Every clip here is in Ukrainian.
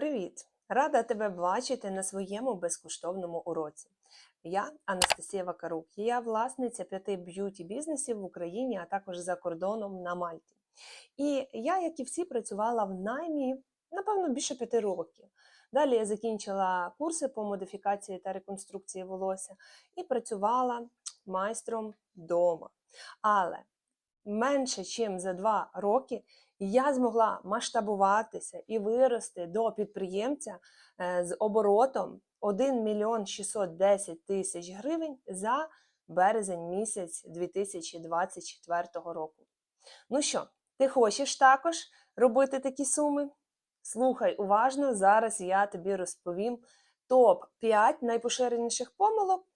Привіт! Рада тебе бачити на своєму безкоштовному уроці. Я Анастасія Вакарук, я власниця п'яти б'юті бізнесів в Україні, а також за кордоном на Мальті. І я, як і всі, працювала в наймі, напевно, більше п'яти років. Далі я закінчила курси по модифікації та реконструкції волосся і працювала майстром вдома. Але менше, ніж за два роки я змогла масштабуватися і вирости до підприємця е, з оборотом 1 мільйон 610 тисяч гривень за березень місяць 2024 року. Ну що, ти хочеш також робити такі суми? Слухай уважно, зараз я тобі розповім топ-5 найпоширеніших помилок,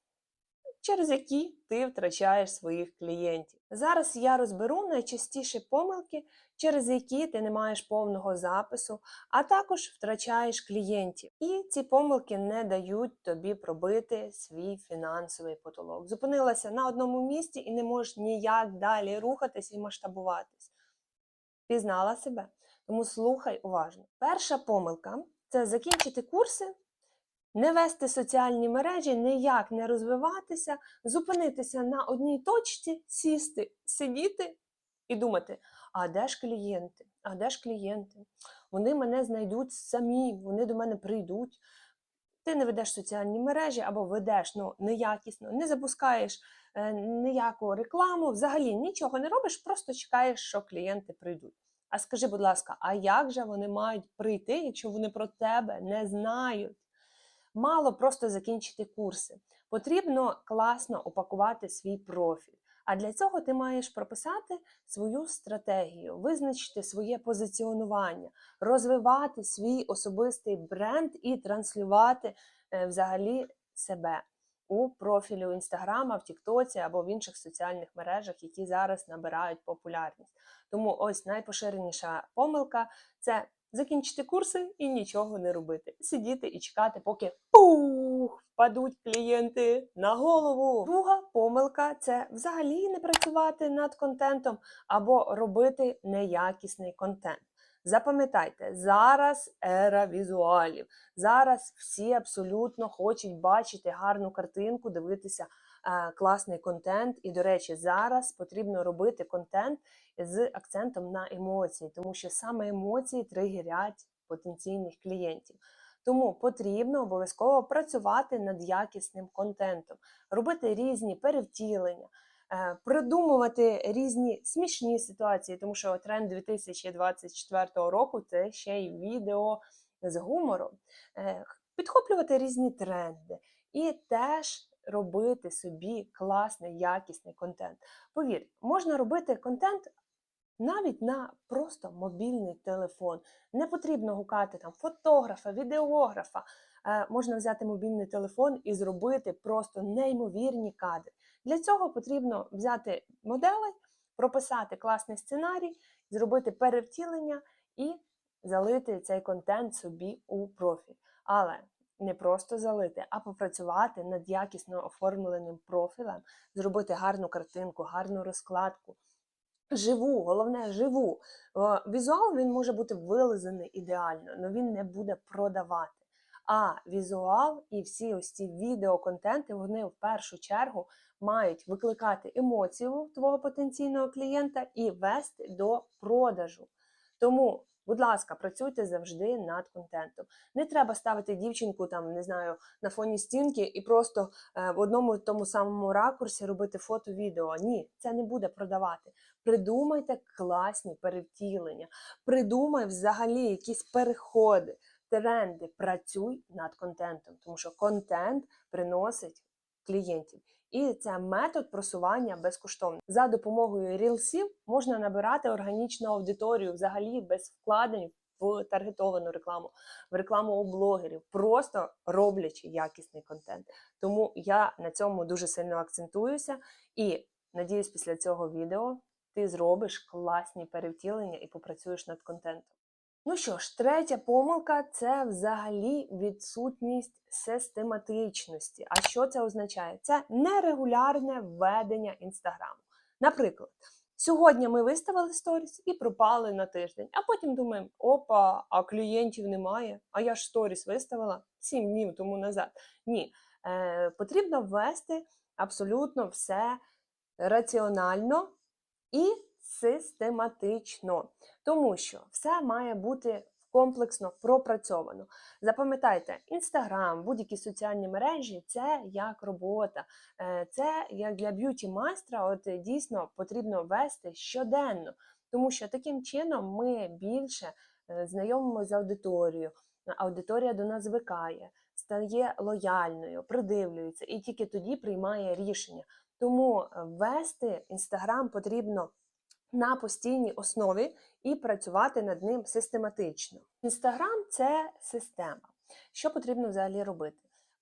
через які ти втрачаєш своїх клієнтів. Зараз я розберу найчастіші помилки, через які ти не маєш повного запису, а також втрачаєш клієнтів. І ці помилки не дають тобі пробити свій фінансовий потолок. Зупинилася на одному місці і не можеш ніяк далі рухатись і масштабуватись. Пізнала себе? Тому слухай уважно. Перша помилка це закінчити курси. Не вести соціальні мережі, ніяк не розвиватися, зупинитися на одній точці, сісти, сидіти і думати: а де ж клієнти? А де ж клієнти? Вони мене знайдуть самі, вони до мене прийдуть. Ти не ведеш соціальні мережі або ведеш ну, неякісно, не запускаєш е, ніяку рекламу, взагалі нічого не робиш, просто чекаєш, що клієнти прийдуть. А скажи, будь ласка, а як же вони мають прийти, якщо вони про тебе не знають? Мало просто закінчити курси. Потрібно класно упакувати свій профіль. А для цього ти маєш прописати свою стратегію, визначити своє позиціонування, розвивати свій особистий бренд і транслювати е, взагалі себе у профілі Інстаграма, в Тіктоці або в інших соціальних мережах, які зараз набирають популярність. Тому ось найпоширеніша помилка це закінчити курси і нічого не робити. Сидіти і чекати, поки пух, впадуть клієнти на голову. Друга помилка це взагалі не працювати над контентом або робити неякісний контент. Запам'ятайте, зараз ера візуалів. Зараз всі абсолютно хочуть бачити гарну картинку, дивитися класний контент. І, до речі, зараз потрібно робити контент з акцентом на емоції, тому що саме емоції тригерять потенційних клієнтів. Тому потрібно обов'язково працювати над якісним контентом, робити різні перевтілення, е, придумувати різні смішні ситуації, тому що тренд 2024 року це ще й відео з гумором, Е, підхоплювати різні тренди і теж робити собі класний, якісний контент. Повір, можна робити контент навіть на просто мобільний телефон. Не потрібно гукати там фотографа, відеографа. Е, можна взяти мобільний телефон і зробити просто неймовірні кадри. Для цього потрібно взяти модели, прописати класний сценарій, зробити перевтілення і залити цей контент собі у профіль. Але не просто залити, а попрацювати над якісно оформленим профілем, зробити гарну картинку, гарну розкладку. Живу, головне живу. Візуал він може бути вилизаний ідеально, але він не буде продавати. А візуал і всі ось ці відеоконтенти, вони в першу чергу мають викликати емоцію твого потенційного клієнта і вести до продажу. Тому, будь ласка, працюйте завжди над контентом. Не треба ставити дівчинку там, не знаю, на фоні стінки і просто е, в одному тому самому ракурсі робити фото-відео. Ні, це не буде продавати. Придумайте класні перевтілення, придумай взагалі якісь переходи, тренди. Працюй над контентом, тому що контент приносить клієнтів. І це метод просування безкоштовно. За допомогою рілсів можна набирати органічну аудиторію взагалі без вкладень в таргетовану рекламу, в рекламу у блогерів, просто роблячи якісний контент. Тому я на цьому дуже сильно акцентуюся і надіюсь, після цього відео ти зробиш класні перевтілення і попрацюєш над контентом. Ну що ж, третя помилка це взагалі відсутність систематичності. А що це означає? Це нерегулярне ведення інстаграму. Наприклад, Сьогодні ми виставили сторіс і пропали на тиждень. А потім думаємо: опа, а клієнтів немає. А я ж сторіс виставила 7 днів тому назад. Ні, е, потрібно ввести абсолютно все раціонально і систематично, тому що все має бути комплексно пропрацьовано. Запам'ятайте, інстаграм, будь-які соціальні мережі це як робота, Е, це як для б'юті майстра, от е, дійсно потрібно вести щоденно, тому що таким чином ми більше е, знайомимося з аудиторією. Аудиторія до нас звикає, стає лояльною, придивлюється і тільки тоді приймає рішення. Тому вести інстаграм потрібно на постійній основі і працювати над ним систематично. Інстаграм це система. Що потрібно взагалі робити?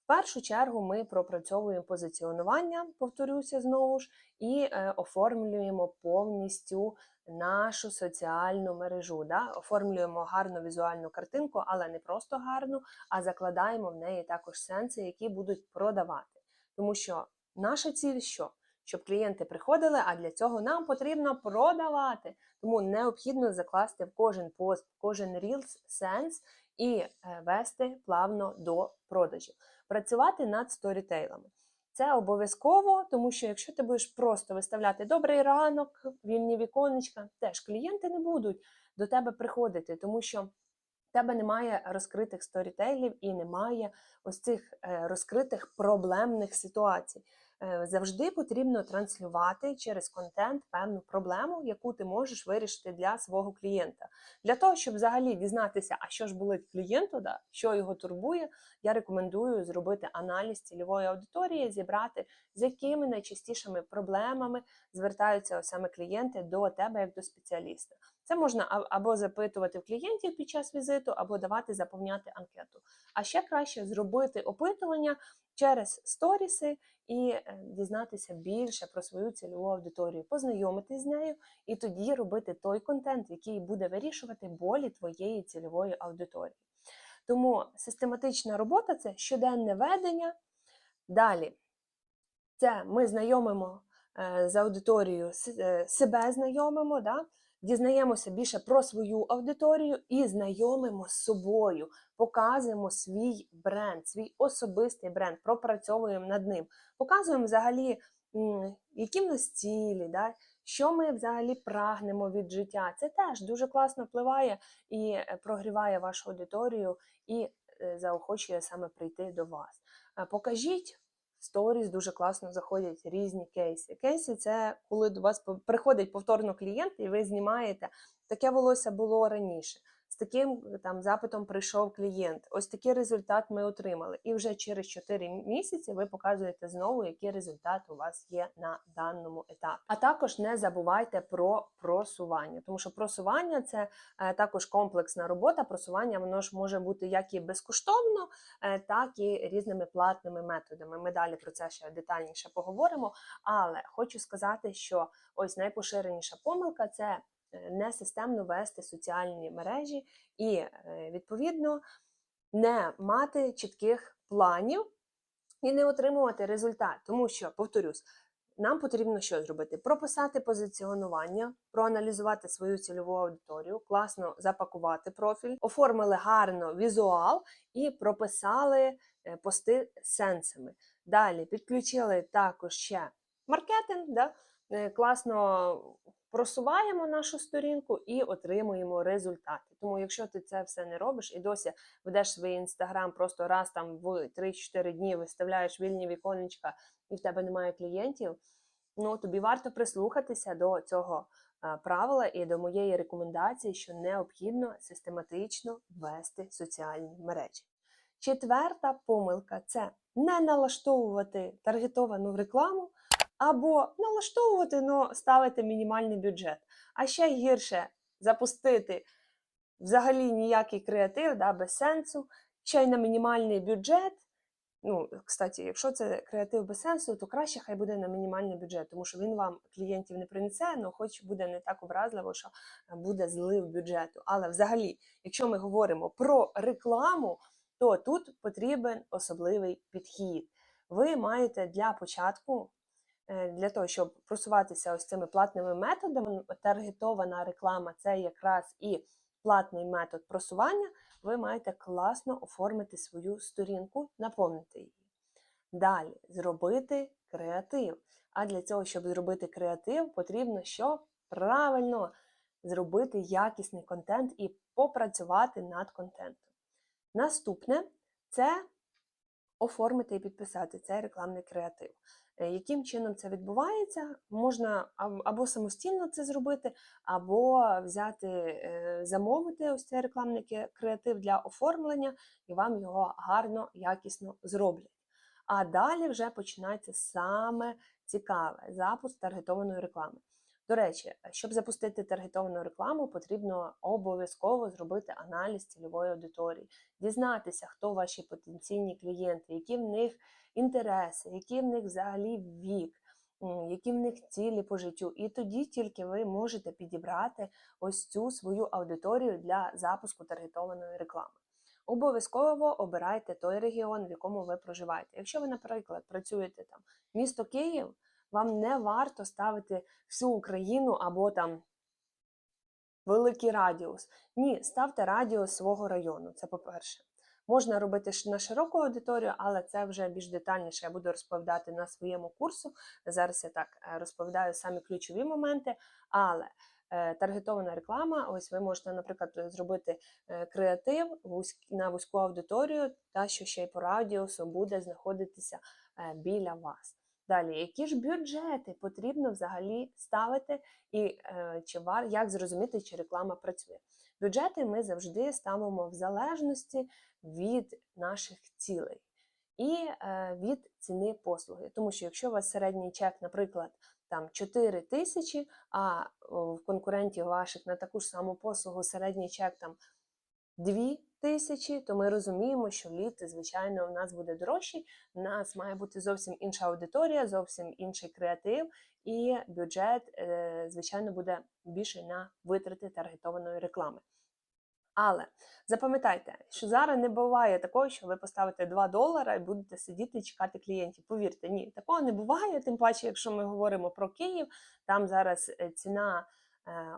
В першу чергу ми пропрацьовуємо позиціонування, повторюся знову ж, і е, оформлюємо повністю нашу соціальну мережу. Да? Оформлюємо гарну візуальну картинку, але не просто гарну, а закладаємо в неї також сенси, які будуть продавати. Тому що наша ціль що? Щоб клієнти приходили, а для цього нам потрібно продавати. Тому необхідно закласти в кожен пост, в кожен рілс сенс і е, вести плавно до продажів. Працювати над сторітейлами. Це обов'язково, тому що якщо ти будеш просто виставляти добрий ранок, вільні віконечка, теж клієнти не будуть до тебе приходити, тому що в тебе немає розкритих сторітейлів і немає ось цих е, розкритих проблемних ситуацій. Е, Завжди потрібно транслювати через контент певну проблему, яку ти можеш вирішити для свого клієнта. Для того, щоб взагалі дізнатися, а що ж болить клієнту, да, що його турбує, я рекомендую зробити аналіз цільової аудиторії, зібрати, з якими найчастішими проблемами звертаються саме клієнти до тебе як до спеціаліста. Це можна або запитувати в клієнтів під час візиту, або давати заповняти анкету. А ще краще зробити опитування через сторіси і е, дізнатися більше про свою цільову аудиторію, познайомитись з нею і тоді робити той контент, який буде вирішувати болі твоєї цільової аудиторії. Тому систематична робота це щоденне ведення. Далі це ми знайомимо е, з аудиторією, е, себе знайомимо, да? Дізнаємося більше про свою аудиторію і знайомимо з собою, показуємо свій бренд, свій особистий бренд, пропрацьовуємо над ним, показуємо взагалі, які в нас цілі, да? що ми взагалі прагнемо від життя. Це теж дуже класно впливає і е, прогріває вашу аудиторію і е, заохочує саме прийти до вас. Е, Покажіть сторіс дуже класно заходять різні кейси. Кейси це коли до вас приходить повторно клієнт, і ви знімаєте таке волосся було раніше. З таким е, там запитом прийшов клієнт. Ось такий результат ми отримали. І вже через 4 місяці ви показуєте знову, який результат у вас є на даному етапі. А також не забувайте про просування, тому що просування це е, також комплексна робота. Просування воно ж може бути як і безкоштовно, е, так і різними платними методами. Ми далі про це ще детальніше поговоримо. Але хочу сказати, що ось найпоширеніша помилка це е, несистемно вести соціальні мережі і, е, відповідно, не мати чітких планів і не отримувати результат. Тому що, повторюсь, нам потрібно що зробити? Прописати позиціонування, проаналізувати свою цільову аудиторію, класно запакувати профіль, оформили гарно візуал і прописали е, пости сенсами. Далі підключили також ще маркетинг, да? е, класно просуваємо нашу сторінку і отримуємо результати. Тому, якщо ти це все не робиш і досі ведеш свій інстаграм просто раз там в 3-4 дні виставляєш вільні віконечка і в тебе немає клієнтів, ну тобі варто прислухатися до цього е, правила і до моєї рекомендації, що необхідно систематично вести соціальні мережі. Четверта помилка це не налаштовувати таргетовану рекламу або налаштовувати, але ставити мінімальний бюджет. А ще гірше запустити взагалі ніякий креатив да, без сенсу, ще й на мінімальний бюджет. Ну, кстати, якщо це креатив без сенсу, то краще хай буде на мінімальний бюджет, тому що він вам клієнтів не принесе, але хоч буде не так образливо, що буде злив бюджету. Але взагалі, якщо ми говоримо про рекламу, то тут потрібен особливий підхід. Ви маєте для початку для того, щоб просуватися ось цими платними методами, таргетована реклама це якраз і платний метод просування, ви маєте класно оформити свою сторінку, наповнити її. Далі зробити креатив. А для цього, щоб зробити креатив, потрібно що? Правильно зробити якісний контент і попрацювати над контентом. Наступне це оформити і підписати цей рекламний креатив. Е, Яким чином це відбувається? Можна або самостійно це зробити, або взяти, е, замовити ось цей рекламний креатив для оформлення, і вам його гарно, якісно зроблять. А далі вже починається саме цікаве запуск таргетованої реклами. До речі, щоб запустити таргетовану рекламу, потрібно обов'язково зробити аналіз цільової аудиторії, дізнатися, хто ваші потенційні клієнти, які в них інтереси, який в них взагалі вік, які в них цілі по життю. І тоді тільки ви можете підібрати ось цю свою аудиторію для запуску таргетованої реклами. Обов'язково обирайте той регіон, в якому ви проживаєте. Якщо ви, наприклад, працюєте там місто Київ, вам не варто ставити всю Україну або там великий радіус. Ні, ставте радіус свого району. Це по-перше. Можна робити на широку аудиторію, але це вже більш детальніше я буду розповідати на своєму курсу. Зараз я так е, розповідаю самі ключові моменти, але е, таргетована реклама, ось ви можете, наприклад, зробити е, креатив на вузьку аудиторію, та що ще й по радіусу буде знаходитися біля вас. Далі, які ж бюджети потрібно взагалі ставити, і е, чи вар, як зрозуміти, чи реклама працює? Бюджети ми завжди ставимо в залежності від наших цілей і е, від ціни послуги. Тому що якщо у вас середній чек, наприклад, там 4 тисячі, а в конкурентів ваших на таку ж саму послугу середній чек там 2 тисячі, то ми розуміємо, що лід, звичайно, у нас буде дорожчий, у нас має бути зовсім інша аудиторія, зовсім інший креатив, і бюджет, е, звичайно, буде більше на витрати таргетованої реклами. Але запам'ятайте, що зараз не буває такого, що ви поставите 2 долара і будете сидіти і чекати клієнтів. Повірте, ні, такого не буває. Тим паче, якщо ми говоримо про Київ, там зараз е, ціна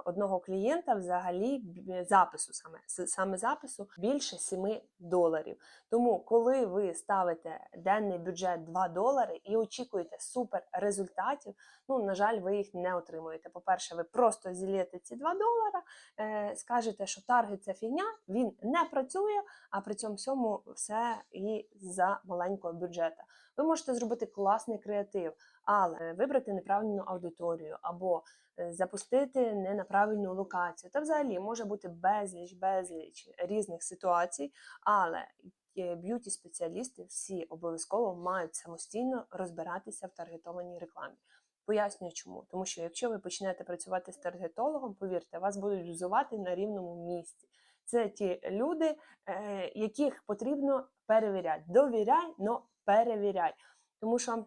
одного клієнта взагалі запису саме саме запису більше 7 доларів. Тому, коли ви ставите денний бюджет 2 долари і очікуєте супер результатів, ну на жаль, ви їх не отримуєте. По-перше, ви просто зілєте ці 2 долара, е, скажете, що таргет це фігня, він не працює, а при цьому всьому все і за маленького бюджету. Ви можете зробити класний креатив, але вибрати неправильну аудиторію або е, запустити не на правильну локацію. Та взагалі може бути безліч, безліч різних ситуацій, але е, б'юті-спеціалісти всі обов'язково мають самостійно розбиратися в таргетованій рекламі. Пояснюю чому. Тому що якщо ви почнете працювати з таргетологом, повірте, вас будуть взувати на рівному місці. Це ті люди, е, яких потрібно перевіряти. Довіряй, но перевіряй. Тому що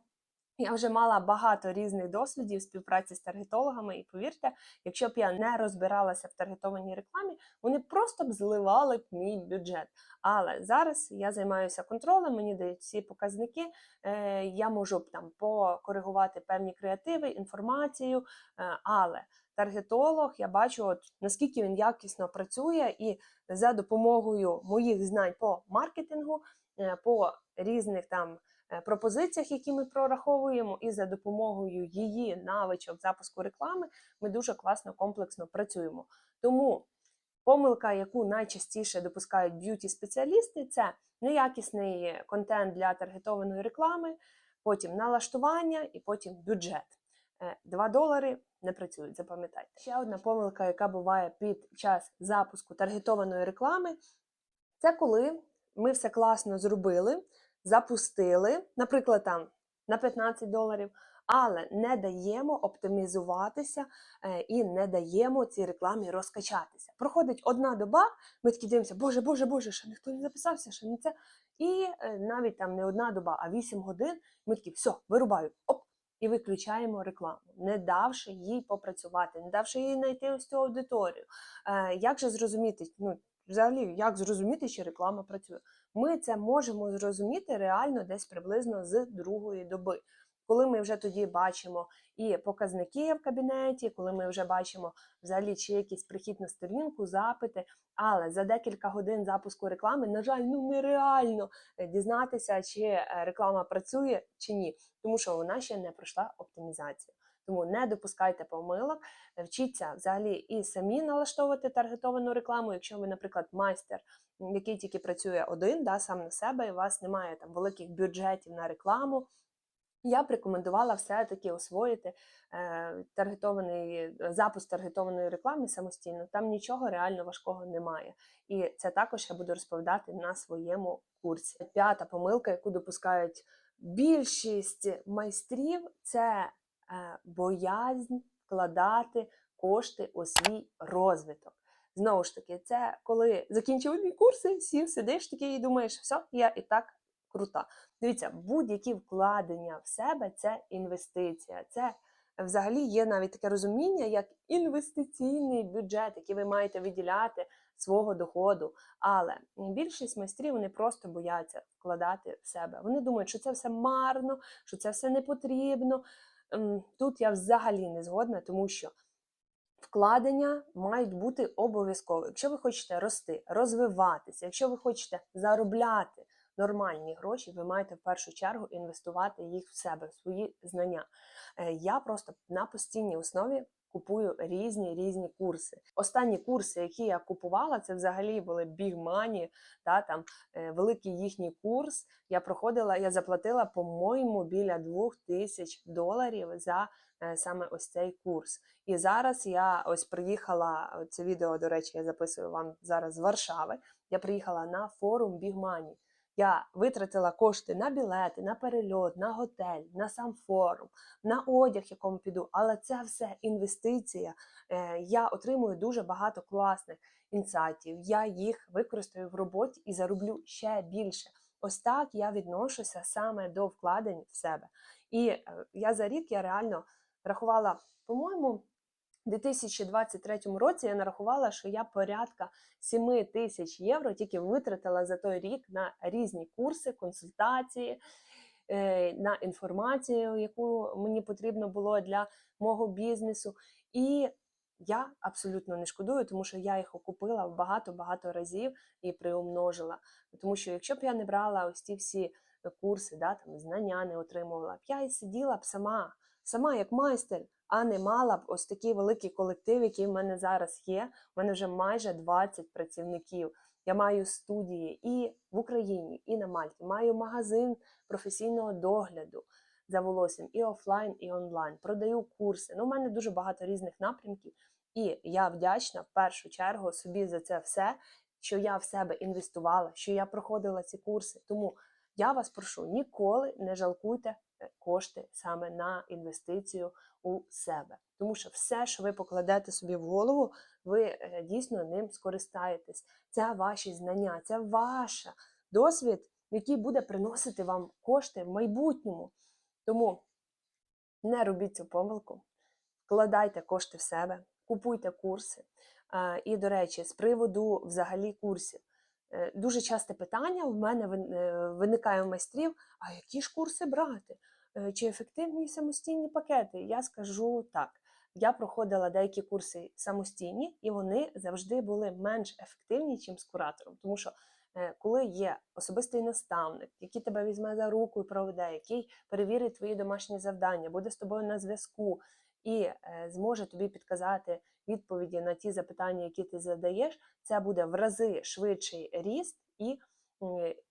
я вже мала багато різних досвідів співпраці з таргетологами, і повірте, якщо б я не розбиралася в таргетованій рекламі, вони просто б зливали б мій бюджет. Але зараз я займаюся контролем, мені дають всі показники. е, Я можу б там покоригувати певні креативи, інформацію, е, але таргетолог, я бачу, от наскільки він якісно працює, і за допомогою моїх знань по маркетингу, по різних там е, пропозиціях, які ми прораховуємо, і за допомогою її навичок запуску реклами, ми дуже класно комплексно працюємо. Тому помилка, яку найчастіше допускають б'юті-спеціалісти, це неякісний контент для таргетованої реклами, потім налаштування і потім бюджет. 2 долари не працюють, запам'ятайте. Ще одна помилка, яка буває під час запуску таргетованої реклами, це коли ми все класно зробили, запустили, наприклад, там на 15 доларів, але не даємо оптимізуватися е, і не даємо цій рекламі розкачатися. Проходить одна доба, ми такі дивимося, боже, боже, боже, ще ніхто не записався, ще не це. І е, навіть там не одна доба, а 8 годин. Ми такі, все, вирубаю, оп, і виключаємо рекламу, не давши їй попрацювати, не давши їй знайти ось цю аудиторію. Е, як же зрозуміти, ну, взагалі, як зрозуміти, чи реклама працює? Ми це можемо зрозуміти реально десь приблизно з другої доби. коли ми вже тоді бачимо і показники в кабінеті, коли ми вже бачимо взагалі чи якийсь прихід на сторінку, запити. Але за декілька годин запуску реклами, на жаль, ну нереально е, дізнатися, чи е, реклама працює чи ні, тому що вона ще не пройшла оптимізацію. Тому не допускайте помилок, вчіться взагалі і самі налаштовувати таргетовану рекламу. Якщо ви, наприклад, майстер, який тільки працює один, да, сам на себе, і у вас немає там великих бюджетів на рекламу. Я б рекомендувала все-таки освоїти е, таргетований е, запуск таргетованої реклами самостійно. Там нічого реально важкого немає. І це також я буду розповідати на своєму курсі. П'ята помилка, яку допускають більшість майстрів, це боязнь вкладати кошти у свій розвиток. Знову ж таки, це коли закінчив одні курси, сів, сидиш такий і думаєш, все, я і так крута. Дивіться, будь-які вкладення в себе це інвестиція. Це взагалі є навіть таке розуміння, як інвестиційний бюджет, який ви маєте виділяти свого доходу. Але більшість майстрів вони просто бояться вкладати в себе. Вони думають, що це все марно, що це все не потрібно. Тут я взагалі не згодна, тому що вкладення мають бути обов'язково. Якщо ви хочете рости, розвиватися, якщо ви хочете заробляти нормальні гроші, ви маєте в першу чергу інвестувати їх в себе, в свої знання. Е, Я просто на постійній основі купую різні різні курси. Останні курси, які я купувала, це взагалі були Big Money, та там е, великий їхній курс. Я проходила, я заплатила, по-моєму, біля двох тисяч доларів за е, саме ось цей курс. І зараз я ось приїхала. Це відео, до речі, я записую вам зараз з Варшави. Я приїхала на форум Big Money. Я витратила кошти на білети, на перельот, на готель, на сам форум, на одяг, якому піду. Але це все інвестиція. Е, Я отримую дуже багато класних інсайтів. Я їх використаю в роботі і зароблю ще більше. Ось так я відношуся саме до вкладень в себе. І е, я за рік я реально рахувала, по-моєму, у 2023 році я нарахувала, що я порядка 7 тисяч євро тільки витратила за той рік на різні курси, консультації, е, на інформацію, яку мені потрібно було для мого бізнесу. І я абсолютно не шкодую, тому що я їх окупила в багато-багато разів і приумножила. Тому що якщо б я не брала ось ці всі курси, да, там, знання не отримувала б, я і сиділа б сама, сама як майстер, а не мала б ось такий великий колектив, який в мене зараз є. У мене вже майже 20 працівників. Я маю студії і в Україні, і на Мальті. Маю магазин професійного догляду за волоссям і офлайн, і онлайн. Продаю курси. Ну, у мене дуже багато різних напрямків, і я вдячна в першу чергу собі за це все, що я в себе інвестувала, що я проходила ці курси. Тому я вас прошу, ніколи не жалкуйте кошти саме на інвестицію у себе. Тому що все, що ви покладете собі в голову, ви е, дійсно ним скористаєтесь. Це ваші знання, це ваш досвід, який буде приносити вам кошти в майбутньому. Тому не робіть цю помилку, вкладайте кошти в себе, купуйте курси. І, до речі, з приводу взагалі курсів. Е, Дуже часте питання в мене е, виникає у майстрів: а які ж курси брати? Е, Чи ефективні самостійні пакети? Я скажу так. Я проходила деякі курси самостійні, і вони завжди були менш ефективні, ніж з куратором. Тому що коли є особистий наставник, який тебе візьме за руку і проведе, який перевірить твої домашні завдання, буде з тобою на зв'язку і зможе тобі підказати відповіді на ті запитання, які ти задаєш, це буде в рази швидший ріст і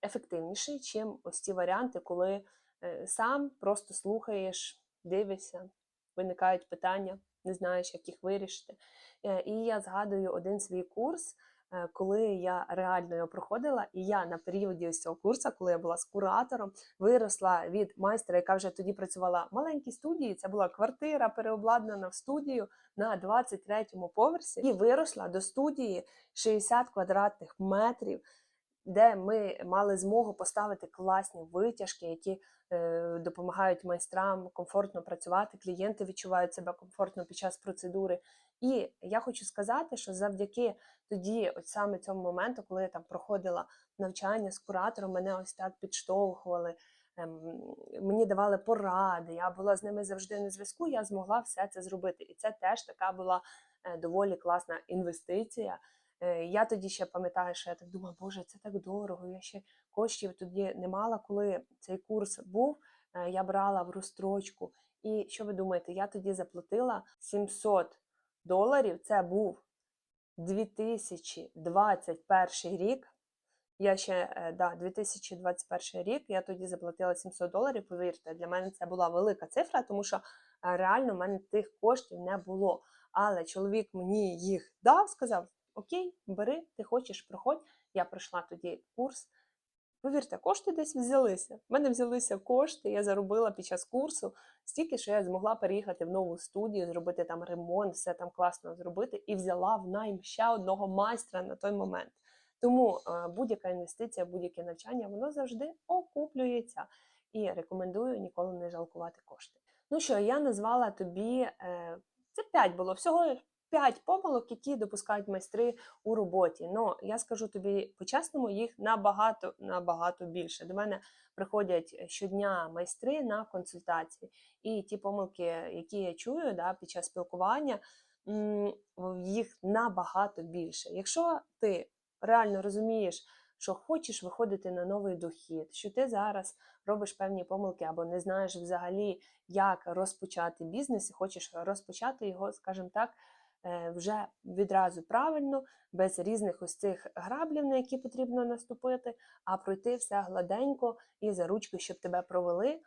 ефективніший, чим ось ті варіанти, коли е, сам просто слухаєш, дивишся, виникають питання, не знаєш, як їх вирішити. Е, І я згадую один свій курс, коли я реально його проходила, і я на періоді ось цього курсу, коли я була з куратором, виросла від майстра, яка вже тоді працювала в маленькій студії. Це була квартира переобладнана в студію на 23-му поверсі, і виросла до студії 60 квадратних метрів. Де ми мали змогу поставити класні витяжки, які е, допомагають майстрам комфортно працювати, клієнти відчувають себе комфортно під час процедури. І я хочу сказати, що завдяки тоді, от саме цьому моменту, коли я там проходила навчання з куратором, мене ось так підштовхували, ем, мені давали поради, я була з ними завжди на зв'язку, я змогла все це зробити. І це теж така була е, доволі класна інвестиція. Е, Я тоді ще пам'ятаю, що я так думала, боже, це так дорого. Я ще коштів тоді не мала, коли цей курс був. е, Я брала в розстрочку. І що ви думаєте, я тоді заплатила 700 доларів. Це був 2021 рік. Я ще е, да, 2021 рік. Я тоді заплатила 700 доларів. Повірте, для мене це була велика цифра, тому що реально в мене тих коштів не було. Але чоловік мені їх дав, сказав: Окей, бери, ти хочеш, проходь. Я пройшла тоді курс. Повірте, кошти десь взялися. В мене взялися кошти, я заробила під час курсу стільки, що я змогла переїхати в нову студію, зробити там ремонт, все там класно зробити, і взяла в найм ще одного майстра на той момент. Тому е, будь-яка інвестиція, будь-яке навчання, воно завжди окуплюється. І рекомендую ніколи не жалкувати кошти. Ну що, я назвала тобі е, це 5 було всього 5 помилок, які допускають майстри у роботі. Ну я скажу тобі по-чесному, їх набагато набагато більше. До мене приходять щодня майстри на консультації, і ті помилки, які я чую да, під час спілкування, їх набагато більше. Якщо ти реально розумієш, що хочеш виходити на новий дохід, що ти зараз робиш певні помилки або не знаєш взагалі, як розпочати бізнес, і хочеш розпочати його, скажімо так, е, вже відразу правильно, без різних ось цих граблів, на які потрібно наступити, а пройти все гладенько і за ручку, щоб тебе провели.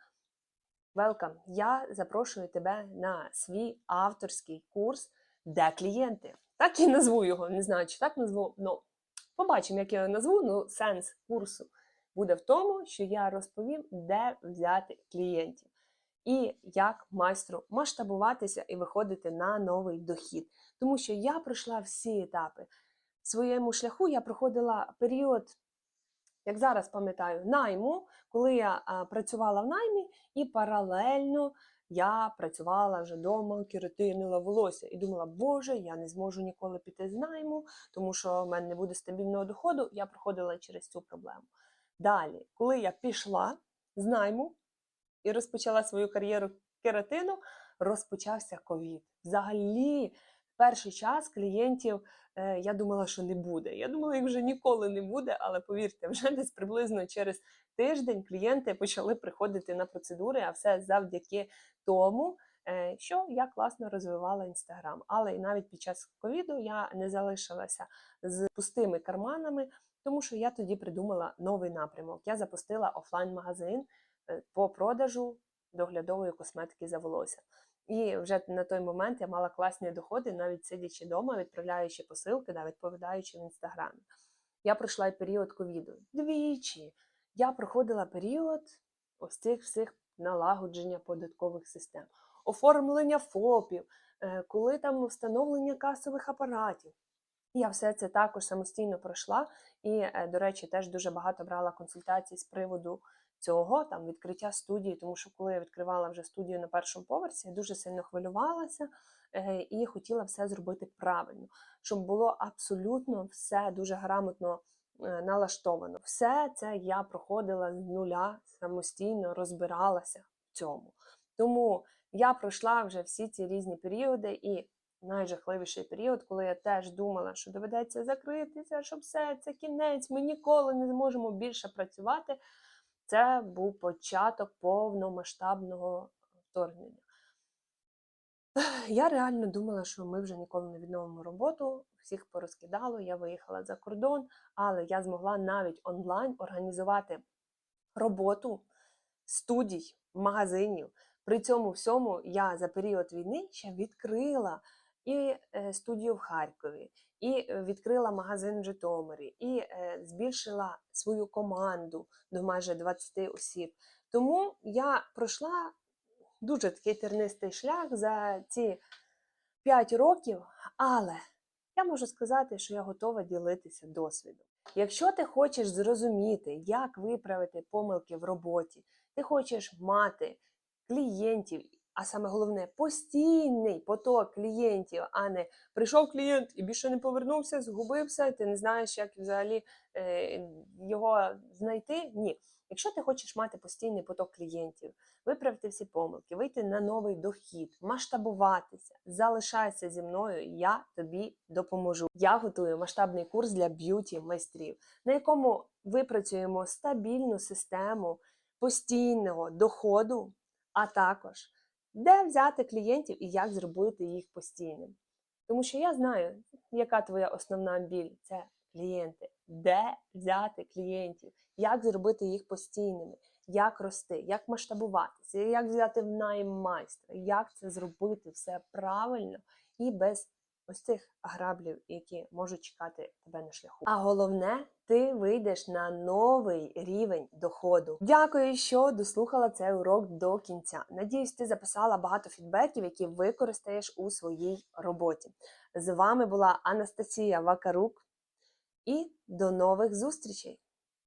Welcome! Я запрошую тебе на свій авторський курс Де клієнти? Так і назву його. Не знаю, чи так назву. Ну, побачимо, як я його назву. Ну, сенс курсу буде в тому, що я розповім, де взяти клієнтів і як майстру масштабуватися і виходити на новий дохід. Тому що я пройшла всі етапи. В своєму шляху я проходила період, як зараз пам'ятаю, найму, коли я працювала в наймі, і паралельно я працювала вже вдома, кератинила волосся і думала, боже, я не зможу ніколи піти з найму, тому що в мене не буде стабільного доходу. Я проходила через цю проблему. Далі, коли я пішла з найму і розпочала свою кар'єру кератину, розпочався ковід. Взагалі, перший час клієнтів е, я думала, що не буде. Я думала, їх вже ніколи не буде, але повірте, вже десь приблизно через тиждень клієнти почали приходити на процедури, а все завдяки тому, е, що я класно розвивала інстаграм. Але і навіть під час ковіду я не залишилася з пустими карманами, тому що я тоді придумала новий напрямок. Я запустила офлайн-магазин по продажу доглядової косметики за волосся. І вже на той момент я мала класні доходи, навіть сидячи вдома, відправляючи посилки, да, відповідаючи в інстаграмі. Я пройшла і період ковіду. Двічі я проходила період ось цих всіх налагодження податкових систем, оформлення ФОПів, е, коли там встановлення касових апаратів. Я все це також самостійно пройшла, і, е, до речі, теж дуже багато брала консультацій з приводу цього, там відкриття студії, тому що коли я відкривала вже студію на першому поверсі, я дуже сильно хвилювалася е, і хотіла все зробити правильно, щоб було абсолютно все дуже грамотно е, налаштовано. Все це я проходила з нуля самостійно, розбиралася в цьому. Тому я пройшла вже всі ці різні періоди і. Найжахливіший період, коли я теж думала, що доведеться закритися, що все, це кінець, ми ніколи не зможемо більше працювати. Це був початок повномасштабного вторгнення. Я реально думала, що ми вже ніколи не відновимо роботу, всіх порозкидало, я виїхала за кордон, але я змогла навіть онлайн організувати роботу студій, магазинів. При цьому всьому я за період війни ще відкрила і е, студію в Харкові, і е, відкрила магазин в Житомирі, і е, збільшила свою команду до майже 20 осіб. Тому я пройшла дуже такий тернистий шлях за ці 5 років, але я можу сказати, що я готова ділитися досвідом. Якщо ти хочеш зрозуміти, як виправити помилки в роботі, ти хочеш мати клієнтів а саме головне постійний поток клієнтів, а не прийшов клієнт і більше не повернувся, згубився, ти не знаєш, як взагалі е, його знайти. Ні. Якщо ти хочеш мати постійний поток клієнтів, виправити всі помилки, вийти на новий дохід, масштабуватися, залишайся зі мною, я тобі допоможу. Я готую масштабний курс для б'юті майстрів, на якому випрацюємо стабільну систему постійного доходу, а також де взяти клієнтів і як зробити їх постійним. Тому що я знаю, яка твоя основна біль це клієнти. Де взяти клієнтів, як зробити їх постійними, як рости, як масштабуватися, як взяти в найм майстра, як це зробити все правильно і без ось цих граблів, які можуть чекати тебе на шляху. А головне, ти вийдеш на новий рівень доходу. Дякую, що дослухала цей урок до кінця. Надіюсь, ти записала багато фідбеків, які використаєш у своїй роботі. З вами була Анастасія Вакарук. І до нових зустрічей!